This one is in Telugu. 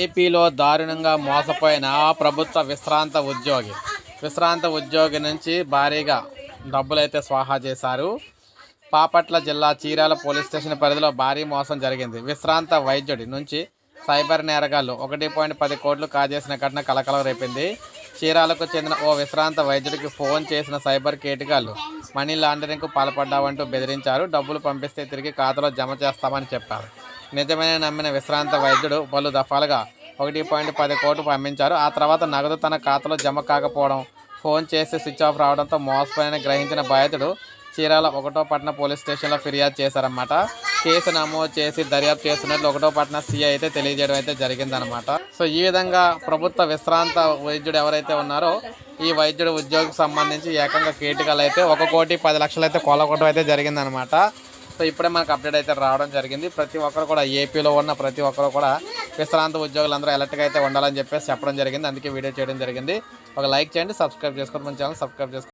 ఏపీలో దారుణంగా మోసపోయిన ప్రభుత్వ విశ్రాంత ఉద్యోగి. విశ్రాంత ఉద్యోగి నుంచి భారీగా డబ్బులైతే స్వాహా చేశారు. పాపట్ల జిల్లా చీరాల పోలీస్ స్టేషన్ పరిధిలో భారీ మోసం జరిగింది. విశ్రాంత వైద్యుడి నుంచి సైబర్ నేరగాళ్ళు ఒకటి పాయింట్ పది కోట్లు కాజేసిన ఘటన కలకలం రేపింది. చీరాలకు చెందిన ఓ విశ్రాంత వైద్యుడికి ఫోన్ చేసిన సైబర్ కేటగాళ్ళు మనీ లాండరింగ్కు పాల్పడ్డావంటూ బెదిరించారు. డబ్బులు పంపిస్తే తిరిగి ఖాతాలో జమ చేస్తామని చెప్పారు. నిజమైన నమ్మిన విశ్రాంత వైద్యుడు పలు దఫాలుగా ఒకటి పాయింట్ పది కోట్లు పంపించారు. ఆ తర్వాత నగదు తన ఖాతాలో జమ కాకపోవడం ఫోన్ చేసి స్విచ్ ఆఫ్ రావడంతో మోసపోయిన గ్రహించిన బాధితుడు చీరాల ఒకటో పట్టణ పోలీస్ స్టేషన్లో ఫిర్యాదు చేశారన్నమాట. కేసు నమోదు చేసి దర్యాప్తు చేస్తున్నట్లు ఒకటో పట్టణ సీఐ అయితే తెలియజేయడం అయితే జరిగిందనమాట సో ఈ విధంగా ప్రభుత్వ విశ్రాంత వైద్యుడు ఎవరైతే ఉన్నారో ఈ వైద్యుడు ఉద్యోగికి సంబంధించి ఏకంగా కీటకాలు అయితే ఒక కోటి పది లక్షలు అయితే కొలగొట్టడం అయితే జరిగిందనమాట సో ఇప్పుడే మనకు అప్డేట్ అయితే రావడం జరిగింది. ప్రతి ఒక్కరు కూడా ఏపీలో ఉన్న ప్రతి ఒక్కరు కూడా విశ్రాంత ఉద్యోగులందరూ ఎలర్ట్గా అయితే ఉండాలని చెప్పేసి చెప్పడం జరిగింది. అందుకే వీడియో చేయడం జరిగింది. ఒక లైక్ చేయండి సబ్స్క్రైబ్ చేసుకోండి. మన ఛానల్ సబ్స్క్రైబ్ చేసుకోండి.